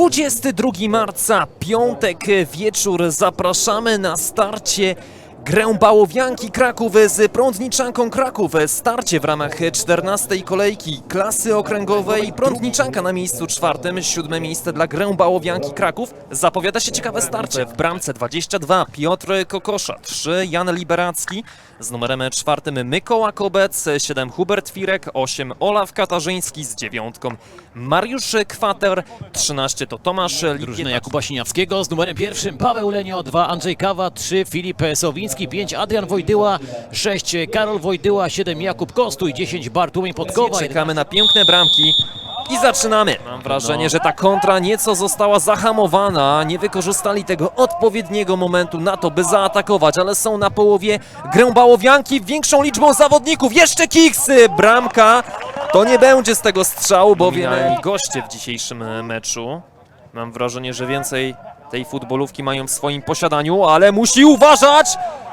22 marca, piątek wieczór. Zapraszamy na starcie grę Bałowianki Kraków z Prądniczanką Kraków. Starcie w ramach 14 kolejki klasy okręgowej. Prądniczanka na miejscu czwartym, siódme miejsce dla grę Bałowianki Kraków. Zapowiada się ciekawe starcie. W bramce 22 Piotr Kokosza, 3 Jan Liberacki, z numerem czwartym Mykoła Kobec, 7 Hubert Firek, 8 Olaf Katarzyński z dziewiątką Mariusz Kwater, 13 to Tomasz Drużyna Lipietacz. Jakuba Siniawskiego z numerem pierwszym Paweł Lenio, 2 Andrzej Kawa, 3 Filip Sowiński, 5 Adrian Wojdyła, 6 Karol Wojdyła, 7 Jakub Kostuj, 10 Bartłomiej Podkowa, Czekamy na piękne bramki i zaczynamy. Mam wrażenie, No. że ta kontra nieco została zahamowana. Nie wykorzystali tego odpowiedniego momentu na to, by zaatakować, ale są na połowie grę Bałowianki większą liczbą zawodników. Jeszcze Kiksy! Bramka! To nie będzie z tego strzału, bowiem goście w dzisiejszym meczu. Mam wrażenie, że więcej tej futbolówki mają w swoim posiadaniu, ale musi uważać!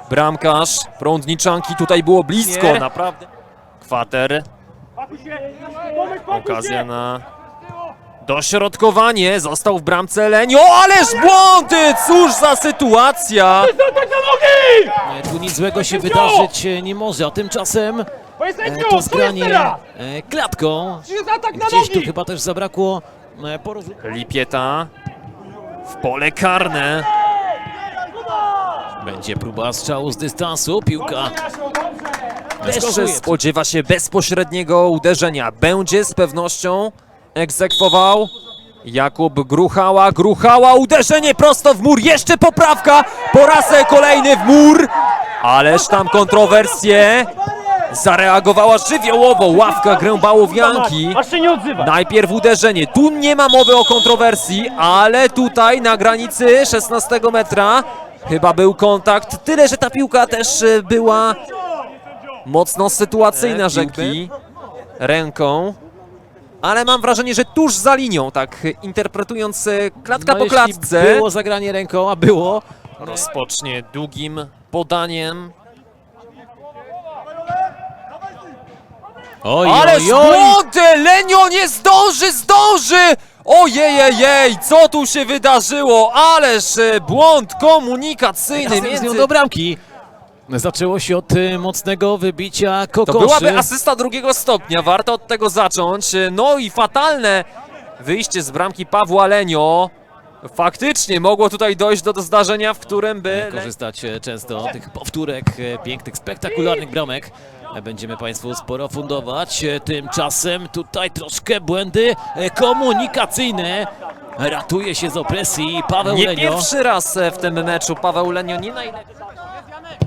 Bramkarz Prądniczanki tutaj było blisko, Nie. naprawdę. Kwater Okazja na dośrodkowanie. Został w bramce Lenio. Ależ błądy! Cóż za sytuacja! E, Tu nic złego się wydarzyć e, nie może, a tymczasem e, to zgranie e, klatką. Gdzieś tu chyba też zabrakło e, porozumienia. Lipieta w pole karne. Będzie próba strzału z dystansu, piłka skazuje. spodziewa się bezpośredniego uderzenia. Będzie z pewnością egzekwował. Jakub Gruchała, Gruchała, uderzenie prosto w mur, jeszcze poprawka, po raz kolejny w mur, ależ tam kontrowersje, zareagowała żywiołowo ławka grę Bałowianki, Aż się nie odzywa. najpierw uderzenie, tu nie ma mowy o kontrowersji, ale tutaj na granicy 16 metra chyba był kontakt, tyle że ta piłka też e, była mocno sytuacyjna, E, rzeki ręką. Ale mam wrażenie, że tuż za linią, tak interpretując e, klatka No, po jeśli klatce. było zagranie ręką, a było, Rozpocznie długim podaniem. Oj, Ale oj! Lenio nie zdąży, zdąży! Ojejejej, co tu się wydarzyło? Ależ e, błąd komunikacyjny Razem z nią między... do bramki. Zaczęło się od y, mocnego wybicia To kokoszy. byłaby asysta drugiego stopnia, warto od tego zacząć. No i fatalne wyjście z bramki Pawła Lenio. Faktycznie mogło tutaj dojść do, do zdarzenia, w którym by... Korzystać e, często tych powtórek, e, pięknych, spektakularnych bramek. E, Będziemy Państwu sporo fundować. Tymczasem tutaj troszkę błędy komunikacyjne. Ratuje się z opresji Paweł Nie Lenio. pierwszy raz w tym meczu Paweł Lenio nie najlepiej.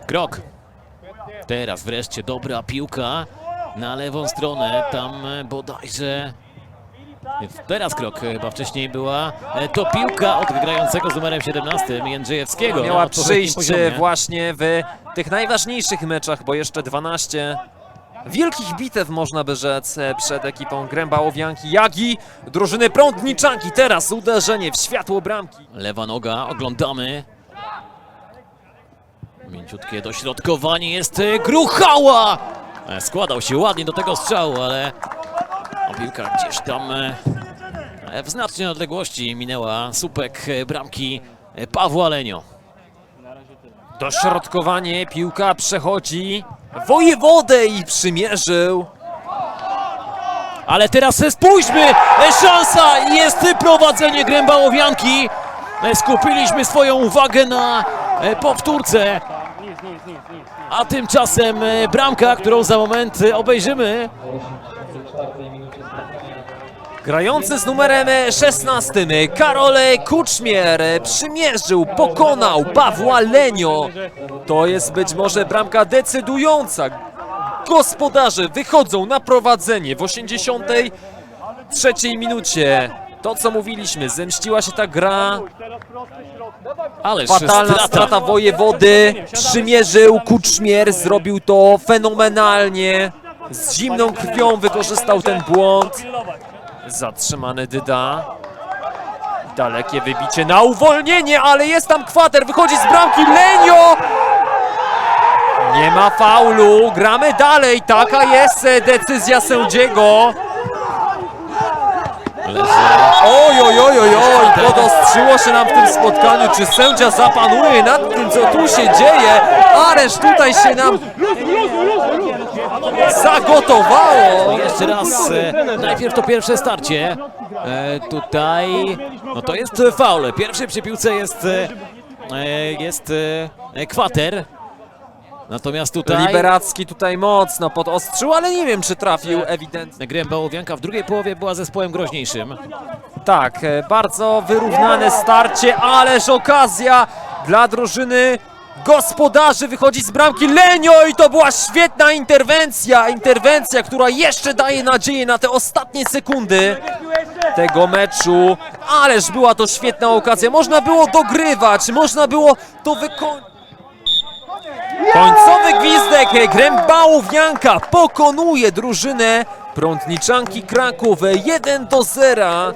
Krok. Teraz wreszcie dobra piłka na lewą stronę. Tam e, bodajże. Teraz krok e, chyba wcześniej była. e, To piłka od grającego z numerem 17 Jędrzejewskiego. Miała przyjść e, właśnie w tych najważniejszych meczach, bo jeszcze 12 wielkich bitew można by rzec przed ekipą Grębałowianki, jak i drużyny Prądniczanki. Teraz uderzenie w światło bramki. Lewa noga, oglądamy. Mięciutkie dośrodkowanie jest Gruchała! Składał się ładnie do tego strzału, ale piłka gdzieś tam e, w znacznej odległości minęła słupek e, bramki e, Pawła Lenio. Dośrodkowanie, piłka przechodzi wojewodę i przymierzył. Ale teraz spójrzmy! Szansa! Jest prowadzenie Grębałowianki! Skupiliśmy swoją uwagę na powtórce. A tymczasem bramka, którą za moment e, obejrzymy. Grający z numerem 16 Karol Kuczmier przymierzył, pokonał Pawła Lenio. To jest być może bramka decydująca. Gospodarze wychodzą na prowadzenie w 83 minucie. To co mówiliśmy, zemściła się ta gra, Ależ fatalna strata. strata wojewody, przymierzył Kuczmier, zrobił to fenomenalnie. Z zimną krwią wykorzystał ten błąd. Zatrzymany Dyda. Dalekie wybicie na uwolnienie, ale jest tam kwater, wychodzi z bramki Lenio! Nie ma faulu, gramy dalej, taka jest e, decyzja sędziego. Oj, oj, oj, oj, oj, zaostrzyło się nam w tym spotkaniu. Czy sędzia zapanuje nad tym, co tu się dzieje? Ależ tutaj się nam zagotowało. Jeszcze raz, e, najpierw to pierwsze starcie. E, tutaj, no to jest faul. Pierwszy przy piłce jest, e, jest kwater. Natomiast tutaj Liberacki tutaj mocno podostrzył, ale nie wiem, czy trafił ewidentnie. Grem Bałowianka w drugiej połowie była zespołem groźniejszym. Tak, bardzo wyrównane starcie, ależ okazja dla drużyny gospodarzy wychodzi z bramki Lenio i to była świetna interwencja, interwencja, która jeszcze daje nadzieję na te ostatnie sekundy tego meczu, ależ była to świetna okazja, można było dogrywać, można było to wykończyć. Końcowy gwizdek Grębałów Janka pokonuje drużynę Prądniczanki Kraków 1 do 0.